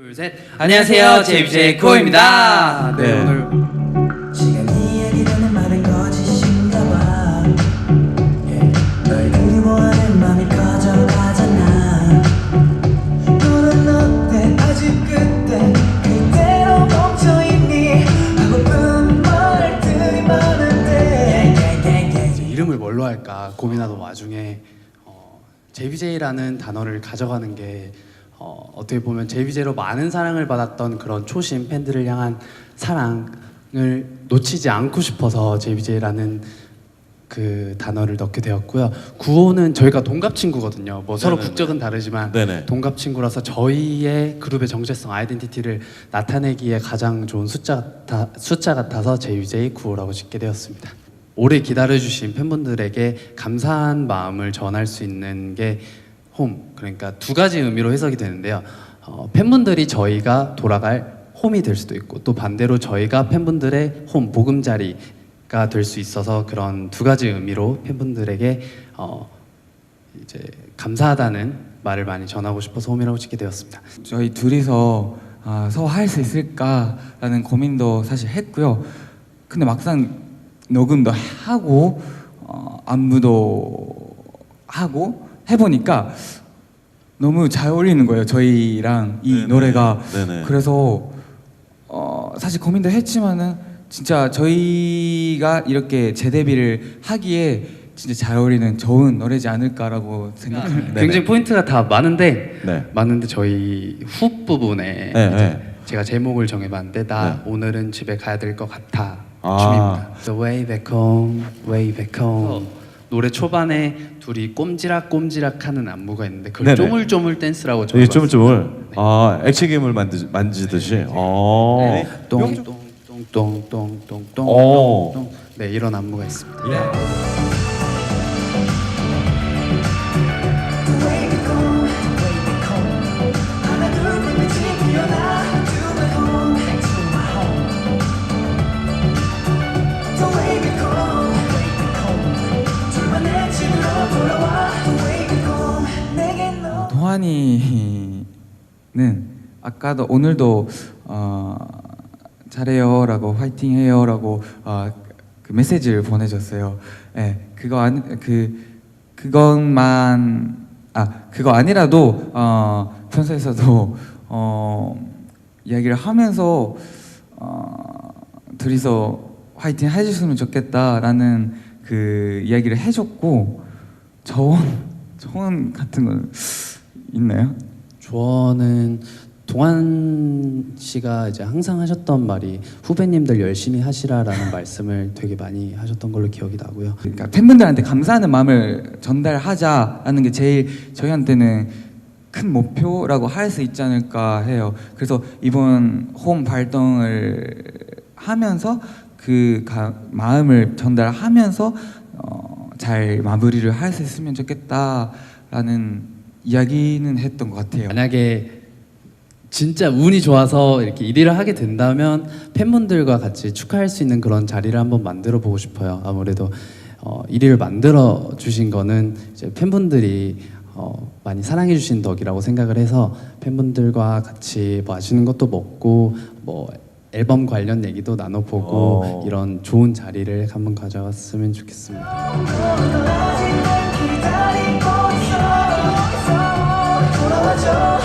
둘, 셋. 안녕하세요. 제이비제이 코입니다. 네, 네. 오늘. 이제 이름을 뭘로 할까 고민하던 와중에 어, JBJ라는 단어를 가져가는 게 어, 어떻게 보면 JBJ로 많은 사랑을 받았던 그런 초심 팬들을 향한 사랑을 놓치지 않고 싶어서 JBJ라는 그 단어를 넣게 되었고요. 구호는 저희가 동갑 친구거든요. 뭐 서로 네네네. 국적은 다르지만 네네. 동갑 친구라서 저희의 그룹의 정체성, 아이덴티티를 나타내기에 가장 좋은 숫자 같아, 숫자 같아서 JBJ 구호라고 짓게 되었습니다. 오래 기다려 주신 팬분들에게 감사한 마음을 전할 수 있는 게 홈. 그러니까 두 가지 의미로 해석이 되는데요. 어, 팬분들이 저희가 돌아갈 홈이 될 수도 있고 또 반대로 저희가 팬분들의 홈 보금자리가 될 수 있어서 그런 두 가지 의미로 팬분들에게 어, 이제 감사하다는 말을 많이 전하고 싶어서 홈이라고 짓게 되었습니다. 저희 둘이서 아, 서할 수 있을까라는 고민도 사실 했고요. 근데 막상 녹음도 하고 어, 안무도 하고 해보니까 너무 잘 어울리는 거예요. 저희랑 이 네네. 노래가 네네. 그래서 어, 사실 고민도 했지만은 진짜 저희가 이렇게 재데뷔를 하기에 진짜 잘 어울리는 좋은 노래지 않을까라고 생각합니다. 네네. 굉장히 포인트가 다 많은데 네. 많은데 저희 훅 부분에 네, 이제 네. 제가 제목을 정해봤는데 나 네. 오늘은 집에 가야 될 것 같아 아. 춤입니다. The way back home, way back home. 노래 초반에 둘이 꼼지락꼼지락 하는 안무가 있는데 그걸 네네. 쪼물쪼물 댄스라고 이 적어봤어요. 쪼물쪼물. 아 액체 괴물 만드, 만지듯이. 어. 똥똥똥똥똥똥똥 오. 네 이런 안무가 있습니다. 너. 동환이는 아까도 오늘도 어, 잘해요라고 화이팅해요라고 어, 그 메시지를 보내줬어요. 예, 그거 아니 그 그것만 아 그거 아니라도 어, 평소에서도 어, 이야기를 하면서 어, 둘이서 화이팅 해주셨으면 좋겠다라는 그 이야기를 해줬고 조언 조언 같은 건 있나요? 조언은 동환 씨가 이제 항상 하셨던 말이 후배님들 열심히 하시라라는 말씀을 되게 많이 하셨던 걸로 기억이 나고요. 그러니까 팬분들한테 감사하는 마음을 전달하자라는 게 제일 저희한테는 큰 목표라고 할 수 있지 않을까 해요. 그래서 이번 홈 발동을 하면서 그 가- 마음을 전달하면서 어, 잘 마무리를 할 수 있으면 좋겠다라는 이야기는 했던 것 같아요. 만약에 진짜 운이 좋아서 이렇게 1위를 하게 된다면 팬분들과 같이 축하할 수 있는 그런 자리를 한번 만들어 보고 싶어요. 아무래도 어, 1위를 만들어 주신 거는 이제 팬분들이 어, 많이 사랑해 주신 덕이라고 생각을 해서 팬분들과 같이 뭐 맛있는 것도 먹고 뭐 앨범 관련 얘기도 나눠보고 어. 이런 좋은 자리를 한번 가져갔으면 좋겠습니다. 널 아직 Oh.